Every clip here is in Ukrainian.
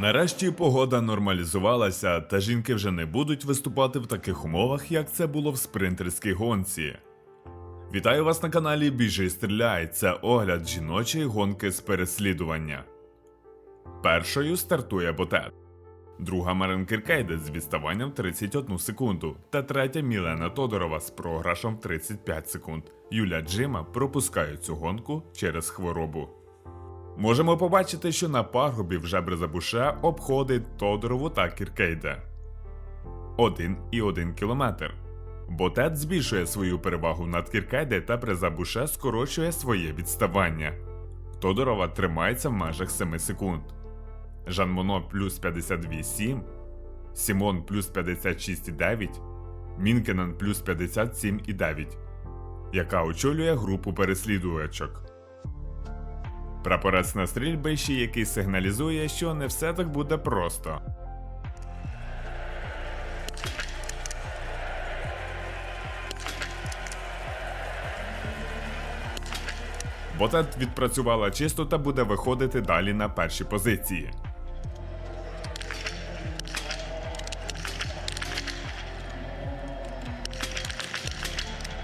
Нарешті погода нормалізувалася, та жінки вже не будуть виступати в таких умовах, як це було в спринтерській гонці. Вітаю вас на каналі Біжи Стріляй. Це огляд жіночої гонки з переслідування. Першою стартує Ботет. Друга Марин Кіркейде з відставанням 31 секунду. Та третя Мілена Тодорова з програшом 35 секунд. Юля Джима пропускає цю гонку через хворобу. Можемо побачити, що на пагорбі вже Брезабуше обходить Тодорову та Кіркейде. 1,1 кілометр. Ботет збільшує свою перевагу над Кіркейде та Брезабуше скорочує своє відставання. Тодорова тримається в межах 7 секунд. Жан Моно плюс 52,7, Сімон плюс 56,9, Мінкенен плюс 57,9, яка очолює групу переслідувачок. Прапорець на стрільбищі, який сигналізує, що не все так буде просто. Ботет відпрацювала чисто та буде виходити далі на перші позиції.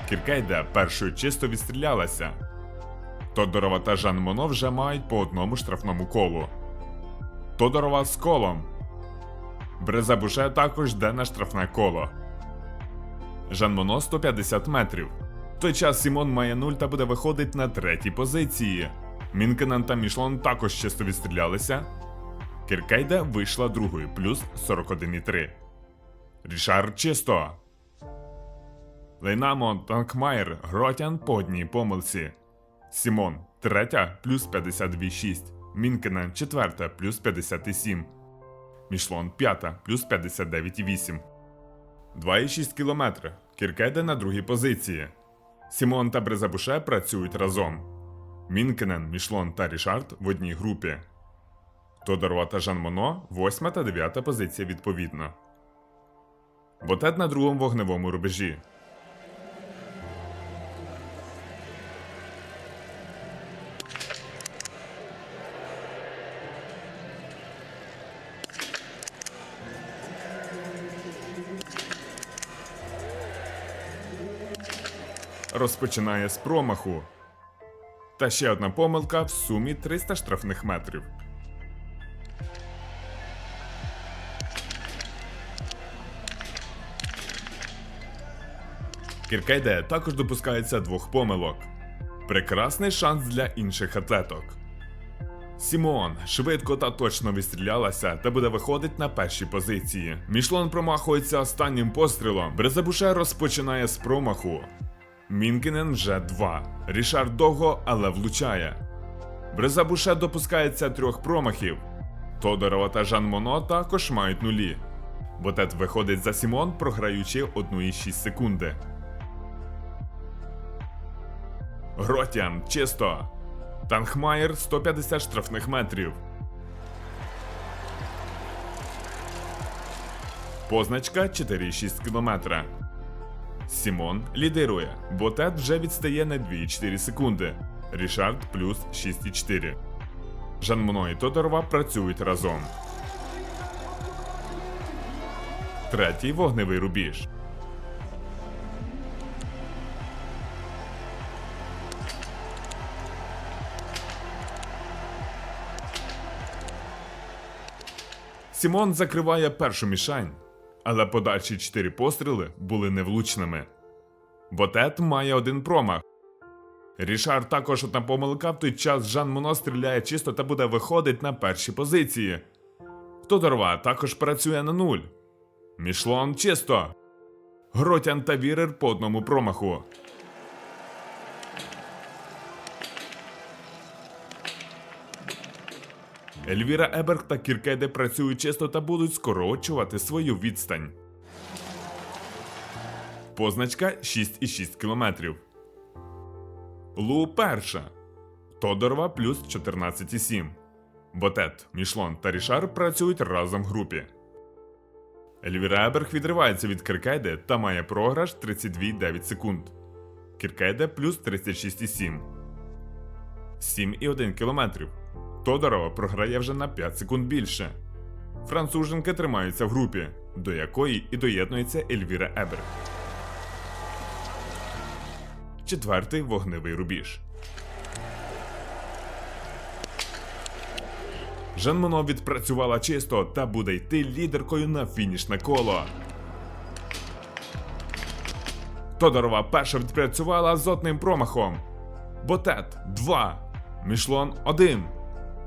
Кіркейде першою чисто відстрілялася. Тодорова та Жан Моно вже мають по одному штрафному колу. Тодорова з колом. Брезабуше також йде на штрафне коло. Жан Моно 150 метрів. В той час Сімон має 0 та буде виходить на третій позиції. Мінкенен та Мішлон також чисто відстрілялися. Кіркейде вийшла другою, плюс 41,3. Рішар чисто. Лейнамо Танкмайер Гротян по одній помилці. Сімон третя плюс 52,6. Мінкенен четверта плюс 57. Мішлон п'ята плюс 59,8. 2,6 км. Кіркеде на другій позиції. Сімон та Брезабуше працюють разом. Мінкенен, Мішлон та Рішард в одній групі. Тодорова та Жан Моно восьма та дев'ята позиція відповідно. Ботет на другому вогневому рубежі. Розпочинає з промаху. Та ще одна помилка в сумі 300 штрафних метрів. Кіркейде також допускається двох помилок. Прекрасний шанс для інших атлеток. Сімон швидко та точно відстрілялася та буде виходить на перші позиції. Мішлон промахується останнім пострілом. Брезабуше розпочинає з промаху. Мінкінен вже два. Рішард довго, але влучає. Брезабуше допускається трьох промахів. Тодорова та Жан Моно також мають нулі. Ботет виходить за Сімон, програючи 1,6 секунди. Гротян чисто. Танхмаєр 150 штрафних метрів. Позначка 4,6 км. Сімон лідирує. Ботет вже відстає на 2,4 секунди. Рішард плюс 6,4. Жан Моно і Тодорова працюють разом. Третій вогневий рубіж. Сімон закриває першу мішень, але подальші чотири постріли були невлучними. Ботет має один промах. Рішар також одна помилка в той час Жан Моно стріляє чисто та буде виходить на перші позиції. Тодорва також працює на нуль. Мішлон чисто. Гротян та Вірер по одному промаху. Ельвіра Еберг та Кіркеде працюють чисто та будуть скорочувати свою відстань. Позначка 6,6 км. Лу перша. Тодорова плюс 14,7. Ботет, Мішлон та Рішар працюють разом в групі. Ельвіра Еберг відривається від Кіркейде та має програш 32,9 секунд. Кіркейде плюс 36,7. 7,1 км. Тодорова програє вже на 5 секунд більше. Француженки тримаються в групі, до якої і доєднується Ельвіра Ебер. Четвертий вогневий рубіж. Жан Моно відпрацювала чисто та буде йти лідеркою на фінішне коло. Тодорова перша відпрацювала з одним промахом. Ботет 2. Мішлон 1.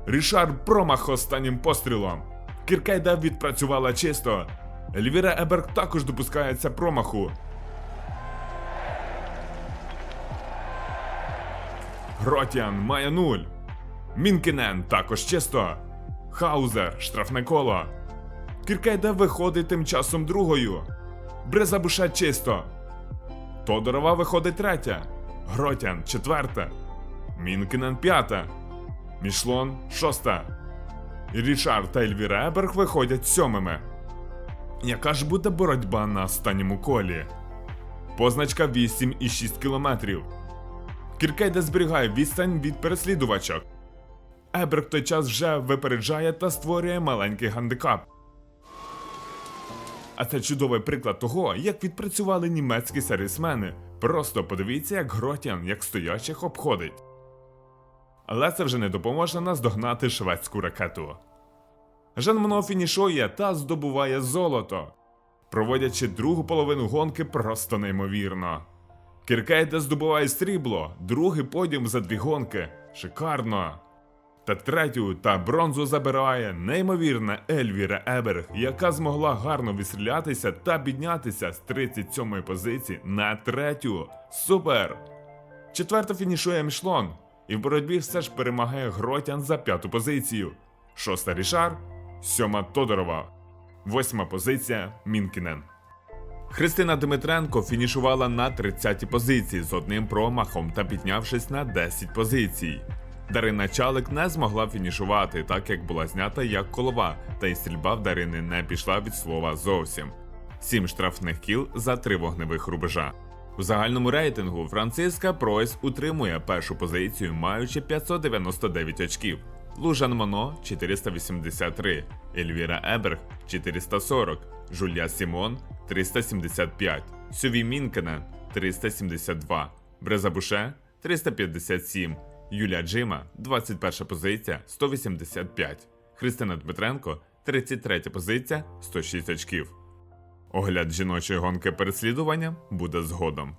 Рішар промах останнім пострілом. Кіркейда відпрацювала чисто. Ельвіра Еберг також допускається промаху. Гротян має 0. Мінкінен також чисто. Хаузер штрафне коло. Кіркейда виходить тим часом другою. Брезабуша чисто. Тодорова виходить третя. Гротян четверта. Мінкінен п'ята. Мішлон шоста. І Рішар та Ельвіра Еберг виходять сьомими. Яка ж буде боротьба на останньому колі? Позначка 8,6 кілометрів. Кіркейда зберігає відстань від переслідувачок. Еберг той час вже випереджає та створює маленький гандикап. А це чудовий приклад того, як відпрацювали німецькі сервісмени. Просто подивіться, як Гротян, як стоячих обходить. Але це вже не допоможе наздогнати шведську ракету. Жан Моно фінішує та здобуває золото, проводячи другу половину гонки просто неймовірно. Кіркейде здобуває срібло, другий подіум за дві гонки. Шикарно. Та третю та бронзу забирає неймовірна Ельвіра Еберг, яка змогла гарно відстрілятися та піднятися з 37-ї позиції на третю. Супер! Четверта фінішує Мішлон, і в боротьбі все ж перемагає Гротян за п'яту позицію. Шоста Рішар, сьома Тодорова, восьма позиція Мінкінен. Христина Дмитренко фінішувала на 30-й позиції з одним промахом та піднявшись на 10 позицій. Дарина Чалик не змогла фінішувати, так як була знята як колова, та й стрільба в Дарини не пішла від слова зовсім. Сім штрафних кіл за три вогневих рубежа. У загальному рейтингу Франциска Пройс утримує першу позицію, маючи 599 очків. Лужан Моно 483, Ельвіра Еберг 440, Жулія Сімон 375, Сюві Мінкенен 372, Брезабуше 357, Юлія Джима 21 позиція 185, Христина Дмитренко 33 позиція 106 очків. Огляд жіночої гонки переслідування буде згодом.